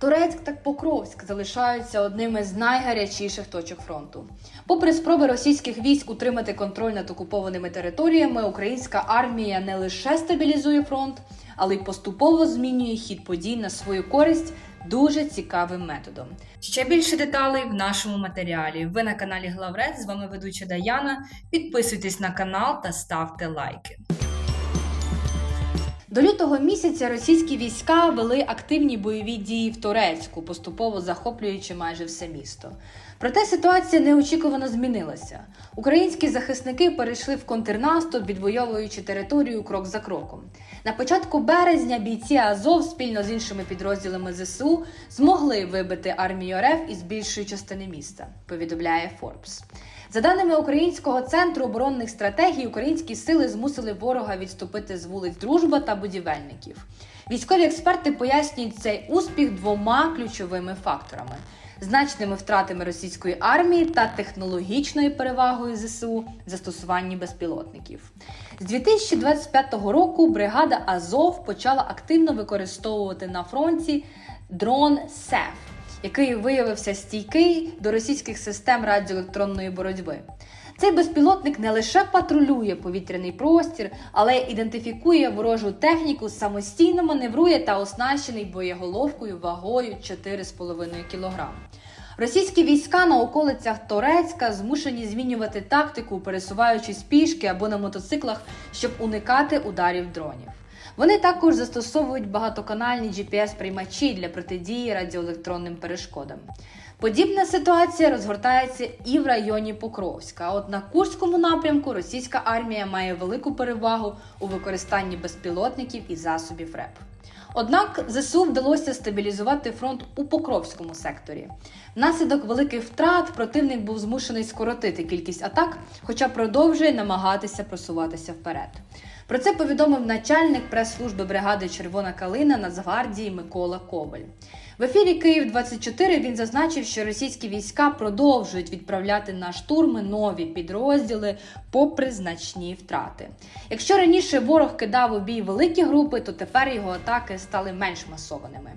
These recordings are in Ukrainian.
Турецьк та Покровськ залишаються одними з найгарячіших точок фронту. Попри спроби російських військ утримати контроль над окупованими територіями, українська армія не лише стабілізує фронт, але й поступово змінює хід подій на свою користь дуже цікавим методом. Ще більше деталей в нашому матеріалі. Ви на каналі Главред. З вами ведуча Даяна. Підписуйтесь на канал та ставте лайки. До лютого місяця російські війська вели активні бойові дії в Турецьку, поступово захоплюючи майже все місто. Проте ситуація неочікувано змінилася. Українські захисники перейшли в контрнаступ, відвоюючи територію крок за кроком. На початку березня бійці Азов спільно з іншими підрозділами ЗСУ змогли вибити армію РФ із більшої частини міста. Повідомляє Форбс. За даними Українського центру оборонних стратегій, українські сили змусили ворога відступити з вулиць Дружба та будівельників. Військові експерти пояснюють цей успіх двома ключовими факторами: значними втратами російської армії та технологічною перевагою ЗСУ в застосуванні безпілотників. З 2025 року бригада Азов почала активно використовувати на фронті дрон СЕФ який виявився стійкий до російських систем радіоелектронної боротьби. Цей безпілотник не лише патрулює повітряний простір, але й ідентифікує ворожу техніку, самостійно маневрує та оснащений боєголовкою вагою 4,5 кг. Російські війська на околицях Торецька змушені змінювати тактику, пересуваючись пішки або на мотоциклах, щоб уникати ударів дронів. Вони також застосовують багатоканальні GPS-приймачі для протидії радіоелектронним перешкодам. Подібна ситуація розгортається і в районі Покровська. От на Курському напрямку російська армія має велику перевагу у використанні безпілотників і засобів РЕП. Однак ЗСУ вдалося стабілізувати фронт у Покровському секторі. Внаслідок великих втрат противник був змушений скоротити кількість атак, хоча продовжує намагатися просуватися вперед. Про це повідомив начальник прес-служби бригади Червона калина Нацгвардії Микола Коваль. В ефірі Київ 24 він зазначив, що російські війська продовжують відправляти на штурми нові підрозділи, попри значні втрати. Якщо раніше ворог кидав у бій великі групи, то тепер його атаки стали менш масованими.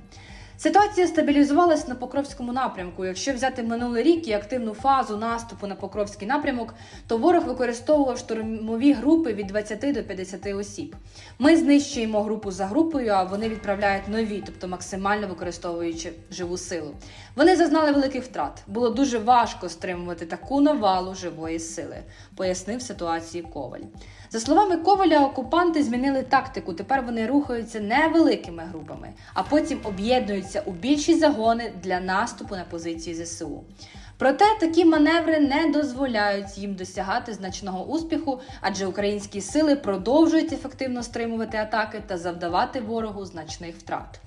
Ситуація стабілізувалась на Покровському напрямку. Якщо взяти минулий рік і активну фазу наступу на Покровський напрямок, то ворог використовував штурмові групи від 20 до 50 осіб. Ми знищуємо групу за групою, а вони відправляють нові, тобто максимально використовуючи живу силу. Вони зазнали великих втрат. Було дуже важко стримувати таку навалу живої сили, пояснив ситуацію Коваль. За словами Коваля, окупанти змінили тактику. Тепер вони рухаються невеликими групами, а потім об'єднуються у більші загони для наступу на позиції ЗСУ. Проте такі маневри не дозволяють їм досягати значного успіху, адже українські сили продовжують ефективно стримувати атаки та завдавати ворогу значних втрат.